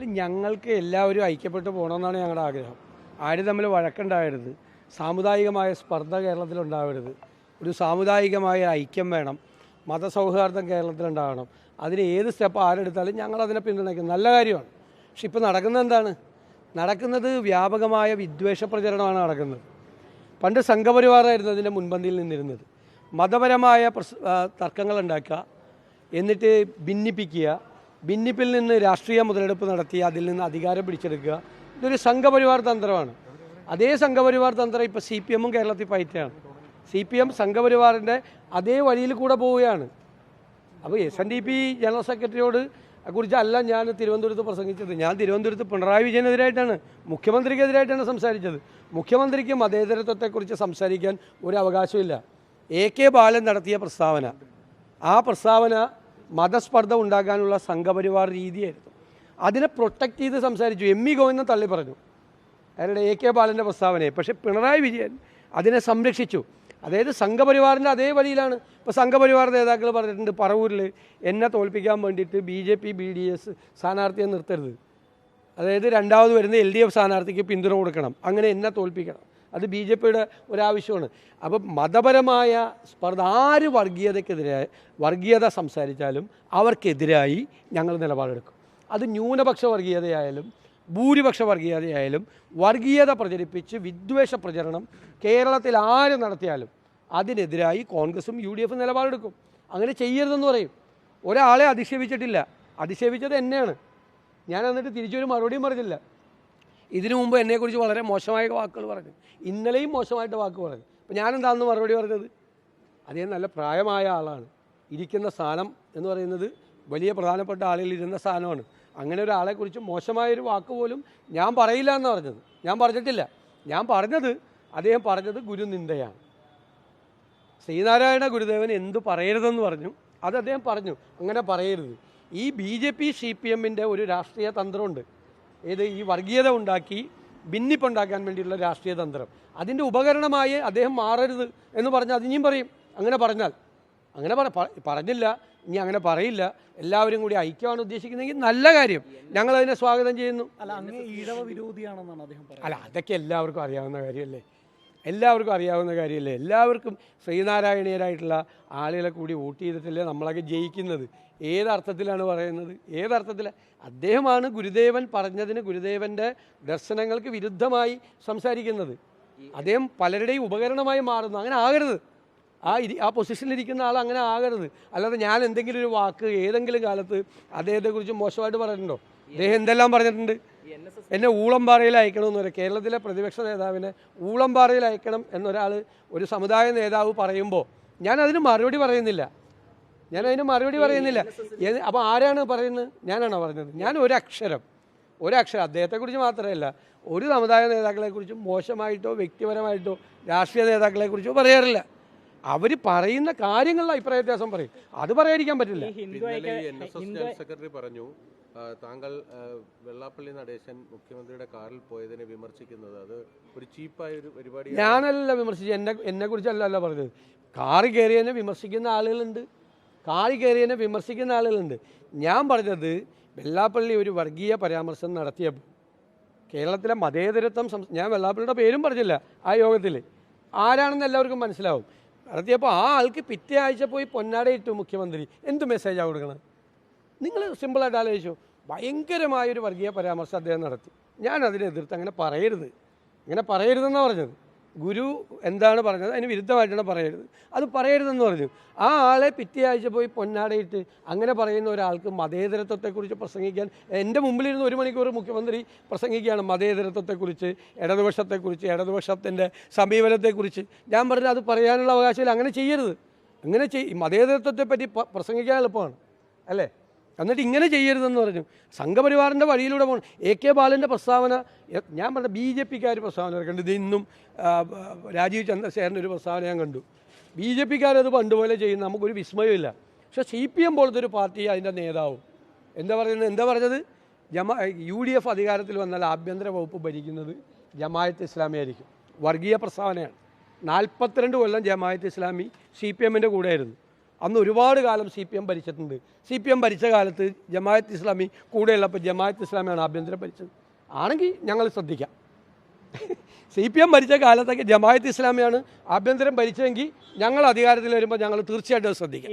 അല്ല ഞങ്ങൾക്ക് എല്ലാവരും ഐക്യപ്പെട്ട് പോകണമെന്നാണ് ഞങ്ങളുടെ ആഗ്രഹം. ആരും തമ്മിൽ വഴക്കുണ്ടാവരുത്. സാമുദായികമായ സ്പർദ്ധ കേരളത്തിലുണ്ടാവരുത്. ഒരു സാമുദായികമായ ഐക്യം വേണം. മതസൗഹാർദ്ദം കേരളത്തിലുണ്ടാകണം അതിന് ഏത് സ്റ്റെപ്പ് ആരെടുത്താലും ഞങ്ങളതിനെ പിന്തുണയ്ക്കും. നല്ല കാര്യമാണ്. പക്ഷെ ഇപ്പോൾ നടക്കുന്നത് എന്താണ്? നടക്കുന്നത് വ്യാപകമായ വിദ്വേഷ പ്രചരണമാണ് നടക്കുന്നത്. പണ്ട് സംഘപരിവാറായിരുന്നു അതിന്റെ മുൻപന്തിയിൽ നിന്നിരുന്നത്. മതപരമായ തർക്കങ്ങൾ ഉണ്ടാക്കുക എന്നിട്ട് ഭിന്നിപ്പിക്കുക ഭിന്നിപ്പിൽ നിന്ന് രാഷ്ട്രീയ മുതലെടുപ്പ് നടത്തി അതിൽ നിന്ന് അധികാരം പിടിച്ചെടുക്കുക. ഇതൊരു സംഘപരിവാർ തന്ത്രമാണ്. അതേ സംഘപരിവാർ തന്ത്രം ഇപ്പോൾ സി പി എമ്മും കേരളത്തിൽ പയറ്റാണ് സി പി എം സംഘപരിവാറിന്റെ അതേ വഴിയിൽ കൂടെ പോവുകയാണ്. അപ്പോൾ S N D P general സെക്രട്ടറിയോട് കുറിച്ചല്ല ഞാൻ തിരുവനന്തപുരത്ത് പ്രസംഗിച്ചത്. ഞാൻ തിരുവനന്തപുരത്ത് പിണറായി വിജയനെതിരായിട്ടാണ് മുഖ്യമന്ത്രിക്കെതിരായിട്ടാണ് സംസാരിച്ചത്. മുഖ്യമന്ത്രിക്ക് മതേതരത്വത്തെക്കുറിച്ച് സംസാരിക്കാൻ ഒരു അവകാശമില്ല എ കെ ബാലൻ നടത്തിയ പ്രസ്താവന. ആ പ്രസ്താവന മതസ്പർദ്ധ ഉണ്ടാകാനുള്ള സംഘപരിവാർ രീതിയായിരുന്നു. അതിനെ പ്രൊട്ടക്റ്റ് ചെയ്ത് സംസാരിച്ചു. എം ഇ ഗോവിന്ദൻ തള്ളി പറഞ്ഞു. അയാളുടെ എ കെ ബാലന്റെ പ്രസ്താവനയെ. പക്ഷേ പിണറായി വിജയൻ അതിനെ സംരക്ഷിച്ചു. അതായത് സംഘപരിവാറിന്റെ അതേ വഴിയിലാണ്. ഇപ്പോൾ സംഘപരിവാർ നേതാക്കൾ പറഞ്ഞിട്ടുണ്ട് പറവൂരിൽ എന്നെ തോൽപ്പിക്കാൻ വേണ്ടിയിട്ട് B J P B D S സ്ഥാനാർത്ഥിയെ നിർത്തരുത്. അതായത് രണ്ടാമത് വരുന്ന എൽ ഡി എഫ് സ്ഥാനാർത്ഥിക്ക് പിന്തുണ കൊടുക്കണം. അങ്ങനെ എന്നെ തോൽപ്പിക്കണം. അത് ബി ജെ പിയുടെ ഒരാവശ്യമാണ്. അപ്പം മതപരമായ സ്പർദ്ധ ആര് വർഗീയതക്കെതിരെ വർഗീയത സംസാരിച്ചാലും അവർക്കെതിരായി ഞങ്ങൾ നിലപാടെടുക്കും. അത് ന്യൂനപക്ഷ വർഗീയതയായാലും ഭൂരിപക്ഷ വർഗീയതയായാലും വർഗീയത പ്രചരിപ്പിച്ച് വിദ്വേഷ പ്രചരണം കേരളത്തിൽ ആര് നടത്തിയാലും അതിനെതിരായി കോൺഗ്രസും യു ഡി എഫും നിലപാടെടുക്കും. അങ്ങനെ ചെയ്യരുതെന്ന് പറയും. ഒരാളെ അധിക്ഷേപിച്ചിട്ടില്ല. അധിക്ഷേപിച്ചത് എന്നെയാണ്. ഞാൻ എന്നിട്ട് തിരിച്ചൊരു മറുപടിയും പറഞ്ഞില്ല ഇതിനു മുമ്പ് എന്നെക്കുറിച്ച് വളരെ മോശമായ വാക്കുകൾ പറഞ്ഞു. ഇന്നലെയും മോശമായിട്ട് വാക്ക് പറഞ്ഞു. അപ്പോൾ ഞാനെന്താണെന്ന് മറുപടി പറഞ്ഞത്? അദ്ദേഹം നല്ല പ്രായമായ ആളാണ്. ഇരിക്കുന്ന സ്ഥാനം എന്ന് പറയുന്നത് വലിയ പ്രധാനപ്പെട്ട ആളുകൾ ഇരുന്ന സ്ഥാനമാണ്. അങ്ങനെ ഒരാളെക്കുറിച്ച് മോശമായൊരു വാക്ക് പോലും ഞാൻ പറയില്ല എന്ന് പറഞ്ഞത്. ഞാൻ പറഞ്ഞിട്ടില്ല. ഞാൻ പറഞ്ഞത് അദ്ദേഹം പറഞ്ഞത് ഗുരുനിന്ദയാണ്. ശ്രീനാരായണ ഗുരുദേവൻ എന്ത് പറയരുതെന്ന് പറഞ്ഞു. അത് അദ്ദേഹം പറഞ്ഞു. അങ്ങനെ പറയരുത്. ഈ B J P C P എമ്മിന്റെ ഒരു രാഷ്ട്രീയ തന്ത്രമുണ്ട്. ഏത് ഈ വർഗീയത ഉണ്ടാക്കി ഭിന്നിപ്പുണ്ടാക്കാൻ വേണ്ടിയുള്ള രാഷ്ട്രീയ തന്ത്രം. അതിന്റെ ഉപകരണമായി അദ്ദേഹം മാറരുത് എന്ന് പറഞ്ഞാൽ അത് ഇനിയും പറയും. അങ്ങനെ പറഞ്ഞാൽ. അങ്ങനെ പറഞ്ഞില്ല. ഇനി അങ്ങനെ പറയില്ല. എല്ലാവരും കൂടി ഐക്യമാണ് ഉദ്ദേശിക്കുന്നതെങ്കിൽ നല്ല കാര്യം. ഞങ്ങൾ അതിനെ സ്വാഗതം ചെയ്യുന്നു. അല്ല അതൊക്കെ എല്ലാവർക്കും അറിയാവുന്ന കാര്യമല്ലേ? എല്ലാവർക്കും അറിയാവുന്ന കാര്യമല്ലേ? എല്ലാവർക്കും ശ്രീനാരായണീയരായിട്ടുള്ള ആളുകളെ കൂടി വോട്ട് ചെയ്തിട്ടല്ലേ നമ്മളൊക്കെ ജയിക്കുന്നത്. ഏതർത്ഥത്തിലാണ് പറയുന്നത്? ഏതർത്ഥത്തിൽ? അദ്ദേഹമാണ് ഗുരുദേവൻ പറഞ്ഞതിന് ഗുരുദേവന്റെ ദർശനങ്ങൾക്ക് വിരുദ്ധമായി സംസാരിക്കുന്നത്. അദ്ദേഹം പലരുടെയും ഉപകരണമായി മാറുന്നു. അങ്ങനെ ആകരുത്. ആ ഇരി ആ പൊസിഷനിലിരിക്കുന്ന ആൾ അങ്ങനെ ആകരുത്. അല്ലാതെ ഞാൻ എന്തെങ്കിലും ഒരു വാക്ക് ഏതെങ്കിലും കാലത്ത് അദ്ദേഹത്തെക്കുറിച്ച് മോശമായിട്ട് പറഞ്ഞിട്ടുണ്ടോ? അദ്ദേഹം എന്തെല്ലാം പറഞ്ഞിട്ടുണ്ട്? എന്നെ ഊളംപാറയിൽ അയക്കണമെന്ന് പറയും കേരളത്തിലെ പ്രതിപക്ഷ നേതാവിനെ ഊളംപാറയിൽ അയക്കണം എന്നൊരാൾ ഒരു സമുദായ നേതാവ് പറയുമ്പോൾ ഞാൻ അതിന് മറുപടി പറയുന്നില്ല. ഞാൻ അതിന് മറുപടി പറയുന്നില്ല അപ്പോൾ ആരാണ് പറയുന്നത്? ഞാനാണോ പറഞ്ഞത്? ഞാൻ ഒരക്ഷരം ഒരക്ഷരം അദ്ദേഹത്തെക്കുറിച്ച് മാത്രമല്ല ഒരു സമുദായ നേതാക്കളെക്കുറിച്ചും മോശമായിട്ടോ വ്യക്തിപരമായിട്ടോ രാഷ്ട്രീയ നേതാക്കളെക്കുറിച്ചോ പറയാറില്ല. അവർ പറയുന്ന കാര്യങ്ങളിൽ അഭിപ്രായ വ്യത്യാസം പറയും. അത് പറയാതിരിക്കാൻ പറ്റില്ല. സെക്രട്ടറി പറഞ്ഞു താങ്കൾ വെള്ളാപ്പള്ളി നടേശൻ മുഖ്യമന്ത്രിയുടെ കാറിൽ പോയതിനെ വിമർശിക്കുന്നത് അത് ഒരു ചീപ്പായ ഒരു പരിപാടി ഞാനല്ല വിമർശിച്ചത്. എന്നെ എന്നെ കുറിച്ചല്ല പറഞ്ഞത്. കാറി കയറിയതിനെ വിമർശിക്കുന്ന ആളുകളുണ്ട്. കാറി കയറിയതിനെ വിമർശിക്കുന്ന ആളുകളുണ്ട്. ഞാൻ പറഞ്ഞത് വെള്ളാപ്പള്ളി ഒരു വർഗീയ പരാമർശം നടത്തിയപ്പോൾ കേരളത്തിലെ മതേതരത്വം ഞാൻ വെള്ളാപ്പള്ളിയുടെ പേരും പറഞ്ഞില്ല ആ യോഗത്തിൽ. ആരാണെന്ന് എല്ലാവർക്കും മനസ്സിലാവും. നടത്തിയപ്പോൾ ആ ആൾക്ക് പിറ്റേ ആഴ്ച പോയി പൊന്നാടയിട്ടു മുഖ്യമന്ത്രി. എന്ത് മെസ്സേജാണ് കൊടുക്കണം? നിങ്ങൾ സിമ്പിളായിട്ട് ആലോചിച്ചു. ഭയങ്കരമായൊരു വർഗീയ പരാമർശം അദ്ദേഹം നടത്തി. ഞാൻ അതിനെ എതിർത്ത് അങ്ങനെ പറയരുത്. അങ്ങനെ പറയരുതെന്നാണ് പറഞ്ഞത്. ഗുരു എന്താണ് പറഞ്ഞത്? അതിന് വിരുദ്ധമായിട്ടാണ് പറയരുത്. അത് പറയരുതെന്ന് പറഞ്ഞു. ആ ആളെ പിറ്റേ ആഴ്ച പോയി പൊന്നാടയിട്ട് അങ്ങനെ പറയുന്ന ഒരാൾക്ക് മതേതരത്വത്തെക്കുറിച്ച് പ്രസംഗിക്കാൻ എന്റെ മുമ്പിലിരുന്ന് ഒരു മണിക്കൂർ മുഖ്യമന്ത്രി പ്രസംഗിക്കുകയാണ് മതേതരത്വത്തെക്കുറിച്ച് ഇടതുപക്ഷത്തെക്കുറിച്ച് ഇടതുപക്ഷത്തിന്റെ സമീപനത്തെക്കുറിച്ച്. ഞാൻ പറഞ്ഞത് അത് പറയാനുള്ള അവകാശമില്ല. അങ്ങനെ ചെയ്യരുത്. അങ്ങനെ ചെയ് മതേതരത്വത്തെപ്പറ്റി പ്രസംഗിക്കാൻ എളുപ്പമാണ്. അല്ലേ? എന്നിട്ട് ഇങ്ങനെ ചെയ്യരുതെന്ന് പറഞ്ഞു. സംഘപരിവാറിന്റെ വഴിയിലൂടെ പോകണം. എ കെ ബാലന്റെ പ്രസ്താവന ഞാൻ പറഞ്ഞ ബി ജെ പിക്കാർ പ്രസ്താവന കണ്ടു. ഇത് ഇന്നും രാജീവ് ചന്ദ്രശേഖരന്റെ ഒരു പ്രസ്താവന ഞാൻ കണ്ടു. ബി ജെ പിക്കാരത് പണ്ടുപോലെ ചെയ്യുന്ന നമുക്കൊരു വിസ്മയമില്ല പക്ഷേ സി പി എം പോലത്തെ ഒരു പാർട്ടി അതിന്റെ നേതാവും. എന്താ പറയുന്നത്? എന്താ പറഞ്ഞത്? ജമാ യു ഡി എഫ് അധികാരത്തിൽ വന്നാൽ ആഭ്യന്തര വകുപ്പ് ഭരിക്കുന്നത് ജമായത്ത് ഇസ്ലാമി ആയിരിക്കും. വർഗീയ പ്രസ്താവനയാണ്. നാൽപ്പത്തിരണ്ട് കൊല്ലം ജമായത്ത് ഇസ്ലാമി സി പി എമ്മിന്റെ കൂടെയായിരുന്നു. അന്ന് ഒരുപാട് കാലം സി പി എം ഭരിച്ചിട്ടുണ്ട്. സി പി എം ഭരിച്ച കാലത്ത് ജമായത്ത് ഇസ്ലാമി കൂടെയുള്ളപ്പോൾ ജമായത്ത് ഇസ്ലാമിയാണ് ആഭ്യന്തരം ഭരിച്ചത്. ആണെങ്കിൽ ഞങ്ങൾ ശ്രദ്ധിക്കാം. സി പി എം ഭരിച്ച കാലത്തൊക്കെ ജമായത്ത് ഇസ്ലാമിയാണ് ആഭ്യന്തരം ഭരിച്ചതെങ്കിൽ ഞങ്ങൾ അധികാരത്തിൽ വരുമ്പോൾ ഞങ്ങൾ തീർച്ചയായിട്ടും ശ്രദ്ധിക്കാം.